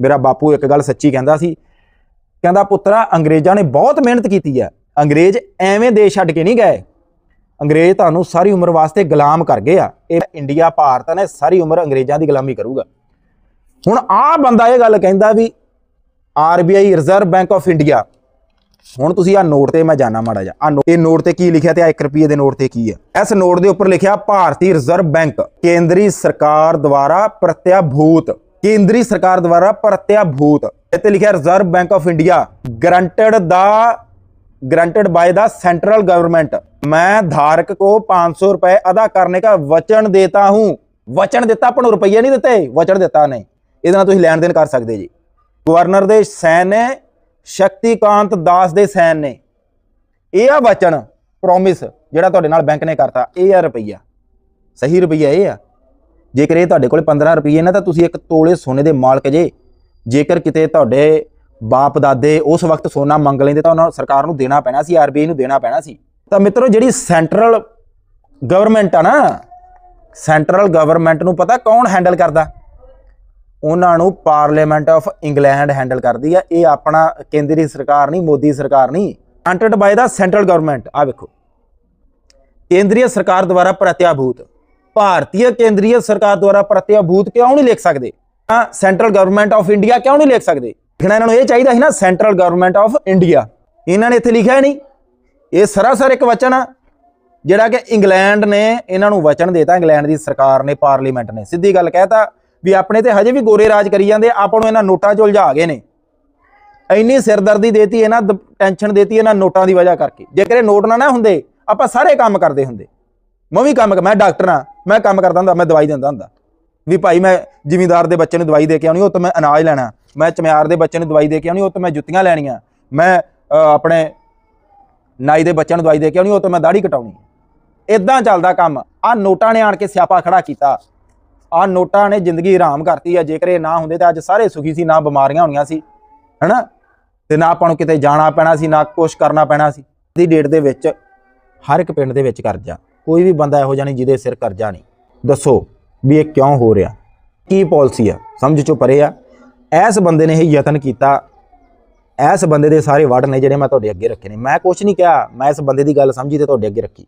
ਮੇਰਾ ਬਾਪੂ ਇੱਕ ਗੱਲ ਸੱਚੀ ਕਹਿੰਦਾ ਸੀ, ਕਹਿੰਦਾ ਪੁੱਤਰਾ, ਅੰਗਰੇਜ਼ਾਂ ਨੇ ਬਹੁਤ ਮਿਹਨਤ ਕੀਤੀ ਹੈ। ਅੰਗਰੇਜ਼ ਐਵੇਂ ਦੇਸ਼ ਛੱਡ ਕੇ ਨਹੀਂ ਗਏ। ਅੰਗਰੇਜ਼ ਤੁਹਾਨੂੰ ਸਾਰੀ ਉਮਰ ਵਾਸਤੇ ਗੁਲਾਮ ਕਰ ਗਏ ਆ। ਇਹ ਇੰਡੀਆ, ਭਾਰਤ ਨੇ ਸਾਰੀ ਉਮਰ ਅੰਗਰੇਜ਼ਾਂ ਦੀ ਗੁਲਾਮੀ ਕਰੂਗਾ। ਹੁਣ ਆਹ ਬੰਦਾ ਇਹ ਗੱਲ ਕਹਿੰਦਾ ਵੀ RBI reserve bank of India ਹੁਣ ਤੁਸੀਂ ਆ ਨੋਟ ਤੇ ਮੈਂ ਜਾਣਾ ਮਾੜਾ ਜਾ ਆ ਇਹ ਨੋਟ ਤੇ ਕੀ ਲਿਖਿਆ ਤੇ ਆ 1 ਰੁਪਏ ਦੇ ਨੋਟ ਤੇ ਕੀ ਹੈ? ਇਸ ਨੋਟ ਦੇ ਉੱਪਰ ਲਿਖਿਆ ਭਾਰਤੀ ਰਿਜ਼ਰਵ ਬੈਂਕ ਕੇਂਦਰੀ ਸਰਕਾਰ ਦੁਆਰਾ ਪ੍ਰਤਿਆਭੂਤ ਕੇਂਦਰੀ ਸਰਕਾਰ ਦੁਆਰਾ ਪ੍ਰਤਿਆਭੂਤ ਇੱਥੇ ਲਿਖਿਆ Reserve Bank of India guaranteed the granted by the central government मैं धारक को 500 रुपए अदा करने का वचन देता हूं वचन ਦਿੱਤਾ ਆਪਾਂ ਨੂੰ ਰੁਪਈਏ ਨਹੀਂ ਦਿੱਤੇ ਵਚਨ ਦਿੱਤਾ ਨਹੀਂ ਇਹਦੇ ਨਾਲ ਤੁਸੀਂ ਲੈਣ ਦੇਣ ਕਰ ਸਕਦੇ ਜੀ ਗਵਰਨਰ ਦੇ ਸੈਨ ਨੇ ਸ਼ਕਤੀਕਾਂਤ ਦਾਸ ਦੇ ਸੈਨ ਨੇ ਇਹ ਆ ਵਚਨ ਪ੍ਰੋਮਿਸ ਜਿਹੜਾ ਤੁਹਾਡੇ ਨਾਲ ਬੈਂਕ ਨੇ ਕਰਤਾ ਇਹ ਆ ਰੁਪਈਆ ਸਹੀ ਰੁਪਈਆ ਇਹ ਆ ਜੇਕਰ ਇਹ ਤੁਹਾਡੇ ਕੋਲ 15 ਰੁਪਈਏ ਨਾ, ਤਾਂ ਤੁਸੀਂ ਇੱਕ ਤੋਲੇ ਸੋਨੇ ਦੇ ਮਾਲਕ ਜੇ। ਜੇਕਰ ਕਿਤੇ ਤੁਹਾਡੇ ਬਾਪ, ਦਾਦੇ ਉਸ ਵਕਤ ਸੋਨਾ ਮੰਗ ਲੈਂਦੇ, ਤਾਂ ਉਹਨਾਂ ਸਰਕਾਰ ਨੂੰ ਦੇਣਾ ਪੈਣਾ ਸੀ ਆਰਬੀਆਈ ਨੂੰ ਦੇਣਾ ਪੈਣਾ ਸੀ। ਤਾਂ ਮਿੱਤਰੋ, ਜਿਹੜੀ ਸੈਂਟਰਲ ਗਵਰਨਮੈਂਟ ਆ ਨਾ, ਸੈਂਟਰਲ ਗਵਰਨਮੈਂਟ ਨੂੰ ਪਤਾ ਕੌਣ ਹੈਂਡਲ ਕਰਦਾ? ਉਹਨਾਂ ਨੂੰ ਪਾਰਲੀਮੈਂਟ ਆਫ ਇੰਗਲੈਂਡ ਹੈਂਡਲ ਕਰਦੀ ਆ। ਇਹ ਆਪਣਾ ਕੇਂਦਰੀ ਸਰਕਾਰ ਨਹੀਂ, ਮੋਦੀ ਸਰਕਾਰ ਨਹੀਂ। ਗ੍ਰਾਂਟਡ ਬਾਈ ਦਾ ਸੈਂਟਰਲ ਗਵਰਨਮੈਂਟ ਆ ਵੇਖੋ। ਕੇਂਦਰੀ ਸਰਕਾਰ ਦੁਆਰਾ ਪ੍ਰਤਿਆਭੂਤ। ਭਾਰਤੀ ਕੇਂਦਰੀ ਸਰਕਾਰ ਦੁਆਰਾ ਪ੍ਰਤਿਆਭੂਤ ਕਿਉਂ ਨਹੀਂ ਲਿਖ ਸਕਦੇ? ਤਾਂ ਸੈਂਟਰਲ ਗਵਰਨਮੈਂਟ ਆਫ ਇੰਡੀਆ ਕਿਉਂ ਨਹੀਂ ਲਿਖ ਸਕਦੇ? ਲਿਖਣਾ ਇਹਨਾਂ ਨੂੰ ਇਹ ਚਾਹੀਦਾ ਸੀ ਨਾ, ਸੈਂਟਰਲ ਗਵਰਨਮੈਂਟ ਆਫ ਇੰਡੀਆ। ਇਹਨਾਂ ਨੇ ਇੱਥੇ ਲਿਖਿਆ ਨਹੀਂ। ਇਹ ਸਰਾਸਰ ਇੱਕ ਵਚਨ ਆ, ਜਿਹੜਾ ਕਿ ਇੰਗਲੈਂਡ ਨੇ ਇਹਨਾਂ ਨੂੰ ਵਚਨ ਦੇਤਾ, ਇੰਗਲੈਂਡ ਦੀ ਸਰਕਾਰ ਨੇ, ਪਾਰਲੀਮੈਂਟ ਨੇ। ਸਿੱਧੀ ਗੱਲ ਕਹਿਤਾ ਵੀ ਆਪਣੇ ਤੇ ਹਜੇ ਵੀ ਗੋਰੇ ਰਾਜ ਕਰੀ ਜਾਂਦੇ, ਆਪਾਂ ਨੂੰ ਇਹਨਾਂ ਨੋਟਾਂ 'ਚ ਉਲਝਾ ਗਏ ਨੇ। ਇੰਨੀ ਸਿਰਦਰਦੀ ਦੇਤੀ ਇਹਨਾਂ, ਦ- ਟੈਨਸ਼ਨ ਦੇਤੀ ਇਹਨਾਂ ਨੋਟਾਂ ਦੀ ਵਜ੍ਹਾ ਕਰਕੇ। ਜੇਕਰ ਇਹ ਨੋਟ ਨਾ ਨਾ ਹੁੰਦੇ, ਆਪਾਂ ਸਾਰੇ ਕੰਮ ਕਰਦੇ ਹੁੰਦੇ। ਮੈਂ ਵੀ ਕੰਮ ਮੈਂ ਡਾਕਟਰ ਆ ਮੈਂ ਕੰਮ ਕਰਦਾ ਹੁੰਦਾ, ਮੈਂ ਦਵਾਈ ਦਿੰਦਾ ਹੁੰਦਾ। ਵੀ ਭਾਈ ਮੈਂ ਜ਼ਿਮੀਂਦਾਰ ਦੇ ਬੱਚੇ ਨੂੰ ਦਵਾਈ ਦੇ ਕੇ ਆਉਣੀ, ਉਹ ਤੋਂ ਮੈਂ ਅਨਾਜ ਲੈਣਾ। ਮੈਂ ਚਮਿਆਰ ਦੇ ਬੱਚੇ ਨੂੰ ਦਵਾਈ ਦੇ ਕੇ ਆਉਣੀ, ਉਹ ਤੋਂ ਮੈਂ ਜੁੱਤੀਆਂ ਲੈਣੀਆਂ। ਮੈਂ ਆਪਣੇ ਨਾਈ ਦੇ ਬੱਚਿਆਂ ਨੂੰ ਦਵਾਈ ਦੇ ਕੇ ਆਉਣੀ, ਉਹ ਤੋਂ ਮੈਂ ਦਾੜੀ ਕਟਾਉਣੀ। ਇਦਾਂ ਚੱਲਦਾ ਕੰਮ। ਆ ਨੋਟਾਂ ਨੇ ਆਣ ਕੇ ਸਿਆਪਾ ਖੜਾ ਕੀਤਾ। ਆ ਨੋਟਾਂ ਨੇ ਜ਼ਿੰਦਗੀ ਹਰਾਮ ਕਰਤੀ ਆ। ਜੇਕਰ ਇਹ ਨਾ ਹੁੰਦੇ ਤਾਂ ਅੱਜ ਸਾਰੇ ਸੁਖੀ ਸੀ, ਨਾ ਬਿਮਾਰੀਆਂ ਹੋਣੀਆਂ ਸੀ। ਹੈਨਾ? ਤੇ ਨਾ ਆਪਾਂ ਨੂੰ ਕਿਤੇ ਜਾਣਾ ਪੈਣਾ ਸੀ, ਨਾ ਕੁਛ ਕਰਨਾ ਪੈਣਾ ਸੀ। ਦੀ ਡੇਟ ਦੇ ਵਿੱਚ ਹਰ ਇੱਕ ਪਿੰਡ ਦੇ ਵਿੱਚ ਕਰਜ਼ਾ। ਕੋਈ ਵੀ ਬੰਦਾ ਇਹੋ ਜਿਹਾ ਨਹੀਂ ਜਿਹਦੇ ਸਿਰ ਕਰਜ਼ਾ ਨਹੀਂ। ਦੱਸੋ ਵੀ ਇਹ ਕਿਉਂ ਹੋ ਰਿਹਾ? ਕੀ ਪਾਲਿਸੀ ਆ? ਸਮਝ ਚੋਂ ਪਰੇ ਆ। ਐਸ ਬੰਦੇ ਨੇ ਇਹ ਯਤਨ ਕੀਤਾ। ਐਸ ਬੰਦੇ ਦੇ ਸਾਰੇ ਵੜ ਨੇ ਜਿਹੜੇ ਮੈਂ ਤੁਹਾਡੇ ਅੱਗੇ ਰੱਖੇ ਨੇ। ਮੈਂ ਕੁਛ ਨਹੀਂ ਕਿਹਾ। ਮੈਂ ਇਸ ਬੰਦੇ ਦੀ ਗੱਲ ਸਮਝੀ ਤੇ ਤੁਹਾਡੇ ਅੱਗੇ ਰੱਖੀ।